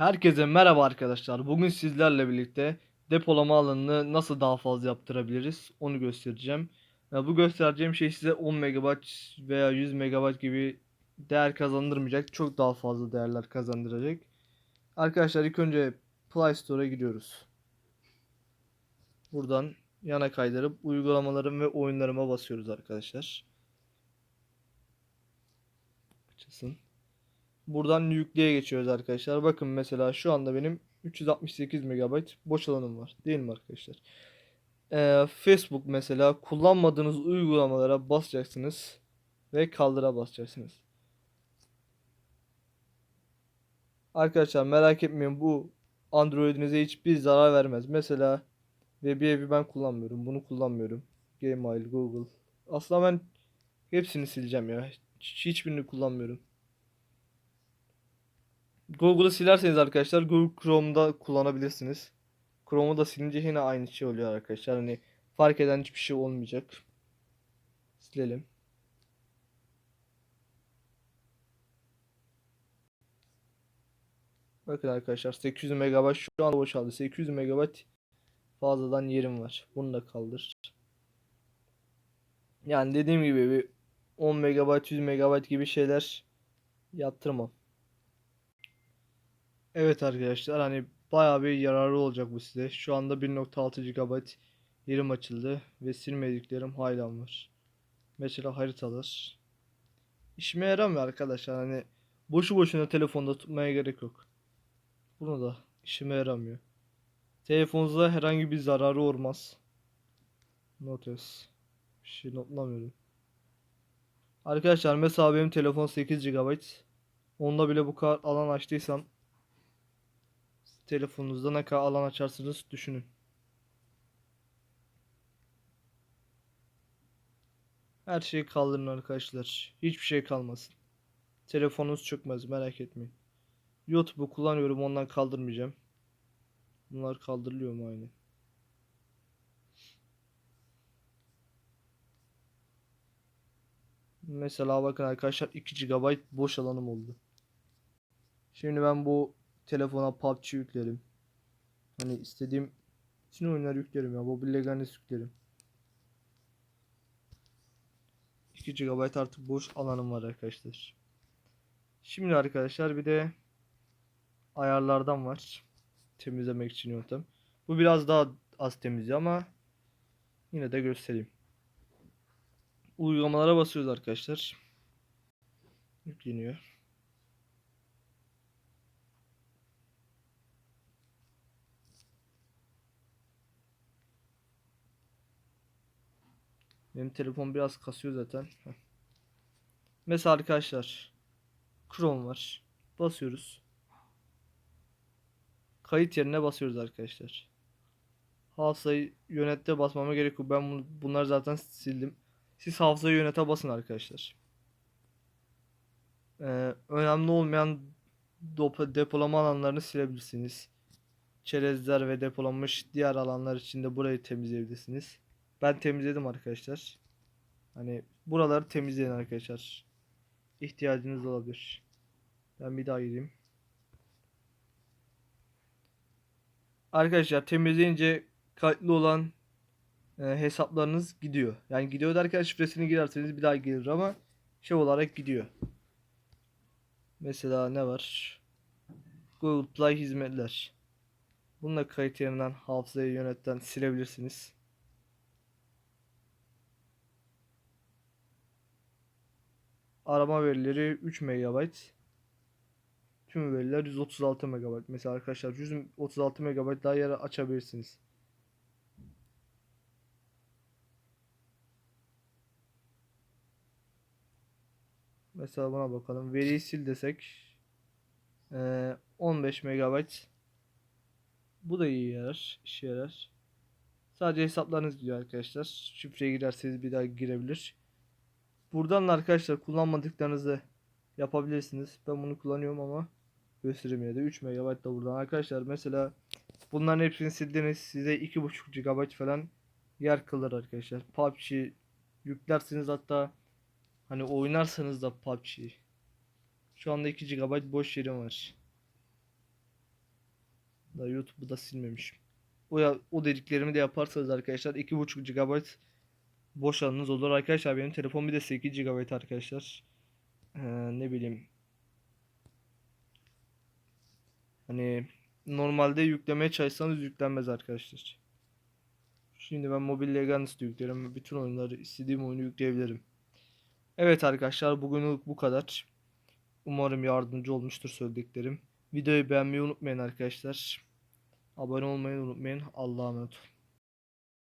Herkese merhaba arkadaşlar. Bugün sizlerle birlikte depolama alanını nasıl daha fazla yaptırabiliriz onu göstereceğim. Ya bu göstereceğim şey size 10 MB veya 100 MB gibi değer kazandırmayacak. Çok daha fazla değerler kazandıracak. Arkadaşlar ilk önce Play Store'a gidiyoruz. Buradan yana kaydırıp uygulamalarım ve oyunlarıma basıyoruz arkadaşlar. Açılsın. Buradan yükleye geçiyoruz arkadaşlar. Bakın mesela şu anda benim 368 MB boş alanım var. Değil mi arkadaşlar? Ee, Facebook mesela kullanmadığınız uygulamalara basacaksınız ve kaldıra basacaksınız. Arkadaşlar merak etmeyin bu Android'inize hiçbir zarar vermez. Mesela WebEvi ben kullanmıyorum. Bunu kullanmıyorum. Gmail, Google. Aslında ben hepsini sileceğim ya. Hiç- Hiçbirini kullanmıyorum. Google'ı silerseniz arkadaşlar Google Chrome'da kullanabilirsiniz. Chrome'u da silince yine aynı şey oluyor arkadaşlar. Hani fark eden hiçbir şey olmayacak. Silelim. Bakın arkadaşlar 800 MB şu an boşaldı. 800 MB fazladan yerim var. Bunu da kaldır. Yani dediğim gibi bir 10 MB 100 MB gibi şeyler yaptırmam. Evet arkadaşlar hani bayağı bir yararlı olacak bu size. Şu anda 1.6 GB yerim açıldı ve silmediklerim hala var. Mesela haritalar. İşime yaramıyor arkadaşlar hani boşu boşuna telefonda tutmaya gerek yok. Bunu da işime yaramıyor. Telefonunuza herhangi bir zararı olmaz. Notes. Bir şey notlamıyorum. Arkadaşlar mesela benim telefon 8 GB. Onda bile bu kadar alan açtıysam telefonunuzda ne kadar alan açarsınız düşünün. Her şeyi kaldırın arkadaşlar. Hiçbir şey kalmasın. Telefonunuz çökmez merak etmeyin. YouTube'u kullanıyorum ondan kaldırmayacağım. Bunlar kaldırılıyor mu aynı? Mesela bakın arkadaşlar 2 GB boş alanım oldu. Şimdi ben bu telefona PUBG yüklerim. Hani istediğim bütün oyunları yüklerim ya. Mobile Legends yüklerim. 2 GB artık boş alanım var arkadaşlar. Şimdi arkadaşlar bir de ayarlardan var. Temizlemek için yöntem. Bu biraz daha az temizliyor ama yine de göstereyim. Uygulamalara basıyoruz arkadaşlar. Yükleniyor. Benim telefon biraz kasıyor zaten. Mesela arkadaşlar Chrome var. Basıyoruz. Kayıt yerine basıyoruz arkadaşlar. Hafızayı yönette basmama gerek yok. Ben bunları zaten sildim. Siz hafızayı yönete basın arkadaşlar. Ee, önemli olmayan depolama alanlarını silebilirsiniz. Çerezler ve depolanmış diğer alanlar için de burayı temizleyebilirsiniz. Ben temizledim arkadaşlar. Hani buraları temizleyin arkadaşlar. İhtiyacınız olabilir. Ben bir daha gireyim. Arkadaşlar temizleyince kayıtlı olan e, hesaplarınız gidiyor. Yani gidiyor derken şifresini girerseniz bir daha gelir ama şey olarak gidiyor. Mesela ne var? Google Play hizmetler. Bununla kayıt yerinden hafızayı yönetten silebilirsiniz. Arama verileri 3 MB. Tüm veriler 136 MB. Mesela arkadaşlar 136 MB daha yer açabilirsiniz. Mesela buna bakalım. Veriyi sil desek eee, 15 MB. Bu da iyi yarar, işe yarar. Sadece hesaplarınız gidiyor arkadaşlar. Şifreye girerseniz bir daha girebilir. Buradan da arkadaşlar kullanmadıklarınızı yapabilirsiniz. Ben bunu kullanıyorum ama göstereyim yine de 3 MB da buradan. Arkadaşlar mesela bunların hepsini sildiniz. Size 2.5 GB falan yer kalır arkadaşlar. PUBG yüklersiniz hatta hani oynarsanız da PUBG. Şu anda 2 GB boş yerim var. Da YouTube'u da silmemişim. O, ya, o dediklerimi de yaparsanız arkadaşlar 2.5 GB boş alanınız olur. Arkadaşlar benim telefon bir de 8 GB arkadaşlar. Ee, ne bileyim. Hani normalde yüklemeye çalışsanız yüklenmez arkadaşlar. Şimdi ben Mobile Legends'da yüklerim. Bütün oyunları istediğim oyunu yükleyebilirim. Evet arkadaşlar bugünlük bu kadar. Umarım yardımcı olmuştur söylediklerim. Videoyu beğenmeyi unutmayın arkadaşlar. Abone olmayı unutmayın. Allah'a emanet olun.